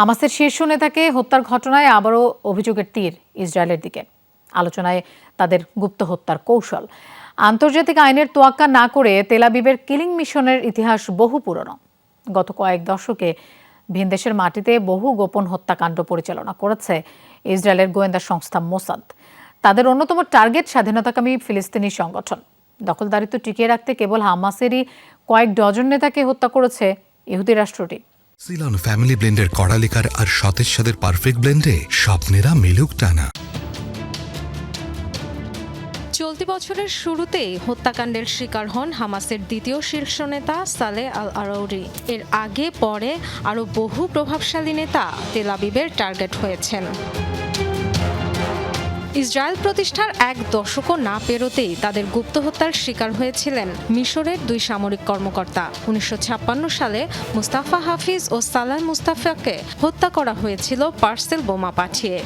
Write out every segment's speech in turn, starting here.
হামাসের শীর্ষ নেতাকে হত্যার ঘটনায় আবারও অভিযোগের তীর ইসরায়েলের দিকে। আলোচনায় তাদের গুপ্ত হত্যার কৌশল। আন্তর্জাতিক আইনের তোয়াক্কা না করে তেলাবিবের কিলিং মিশনের ইতিহাস বহু পুরনো। গত কয়েক দশকে ভিনদেশের মাটিতে বহু গোপন হত্যাকাণ্ড পরিচালনা করেছে ইসরায়েলের গোয়েন্দা সংস্থা মোসাদ। তাদের অন্যতম টার্গেট স্বাধীনতাকামী ফিলিস্তিনি সংগঠন। দখলদারিত্ব টিকিয়ে রাখতে কেবল হামাসেরই কয়েক ডজন নেতাকে হত্যা করেছে ইহুদি রাষ্ট্রটি। সিলন ফ্যামিলি ব্লেন্ডের কড়ালিকার আর সতেজ সাদের পারফেক্ট ব্লেন্ডে স্বপ্নেরা মিলুক টানা। চলতি বছরের শুরুতেই হত্যাকাণ্ডের শিকার হন হামাসের দ্বিতীয় শীর্ষ নেতা সালে আল আরৌরি এর আগে পরে আরও বহু প্রভাবশালী নেতা তেলাবিবের টার্গেট হয়েছেন। ইসরায়েল প্রতিষ্ঠার এক দশকও না পেরোতেই তাদের গুপ্ত হত্যার শিকার হয়েছিলেন মিশরের দুই সামরিক কর্মকর্তা। উনিশশো ছাপ্পান্ন সালে মুস্তাফা হাফিজ ও সালাহ মুস্তাফাকে হত্যা করা হয়েছিল পার্সেল বোমা পাঠিয়ে।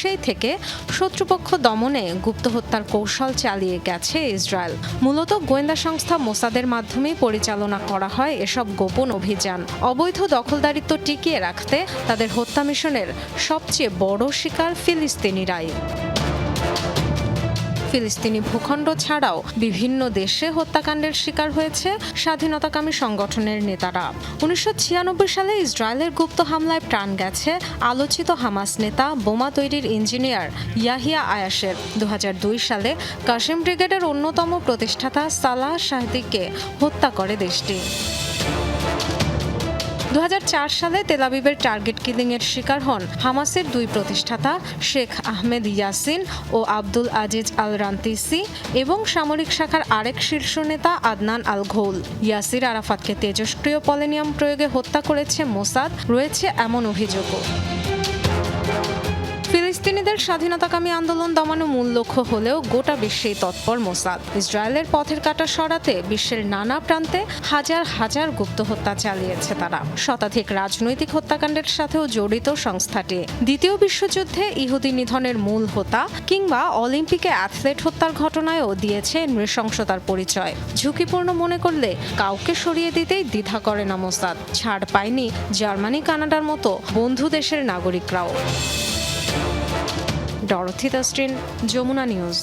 সেই থেকে শত্রুপক্ষ দমনে গুপ্ত হত্যার কৌশল চালিয়ে গেছে ইসরায়েল। মূলত গোয়েন্দা সংস্থা মোসাদের মাধ্যমে পরিচালনা করা হয় এসব গোপন অভিযান। অবৈধ দখলদারিত্ব টিকিয়ে রাখতে তাদের হত্যা মিশনের সবচেয়ে বড় শিকার ফিলিস্তিনিরাই। ফিলিস্তিনি ভূখণ্ড ছাড়াও বিভিন্ন দেশে হত্যাকাণ্ডের শিকার হয়েছে স্বাধীনতাকামী সংগঠনের নেতারা। উনিশশো ছিয়ানব্বই সালে ইসরায়েলের গুপ্ত হামলায় প্রাণ গেছে আলোচিত হামাস নেতা, বোমা তৈরির ইঞ্জিনিয়ার ইয়াহিয়া আয়াসের দু হাজার দুই সালে কাশিম ব্রিগেডের অন্যতম প্রতিষ্ঠাতা সালাহ শাহদিককে হত্যা করে দেশটি। দু হাজার চার সালে তেলাবিবের টার্গেট কিলিংয়ের শিকার হন হামাসের দুই প্রতিষ্ঠাতা শেখ আহমেদ ইয়াসিন ও আব্দুল আজিজ আল রান্তিসি এবং সামরিক শাখার আরেক শীর্ষ নেতা আদনান আল ঘৌল ইয়াসির আরাফাতকে তেজস্ক্রিয় পলেনিয়াম প্রয়োগে হত্যা করেছে মোসাদ, রয়েছে এমন অভিযোগও। ফিলিস্তিনিদের স্বাধীনতাকামী আন্দোলন দমানো মূল লক্ষ্য হলেও গোটা বিশ্বেই তৎপর মোসাদ। ইসরায়েলের পথের কাটা সরাতে বিশ্বের নানা প্রান্তে হাজার হাজার গুপ্ত হত্যা চালিয়েছে তারা। শতাধিক রাজনৈতিক হত্যাকাণ্ডের সাথেও জড়িত সংস্থাটি। দ্বিতীয় বিশ্বযুদ্ধে ইহুদি নিধনের মূল হোতা কিংবা অলিম্পিকে অ্যাথলেট হত্যার ঘটনায়ও দিয়েছে নৃশংসতার পরিচয়। ঝুঁকিপূর্ণ মনে করলে কাউকে সরিয়ে দিতেই দ্বিধা করে না মোসাদ। ছাড় পায়নি জার্মানি, কানাডার মতো বন্ধু দেশের নাগরিকরাও। Dorothy Dustin Jamuna news.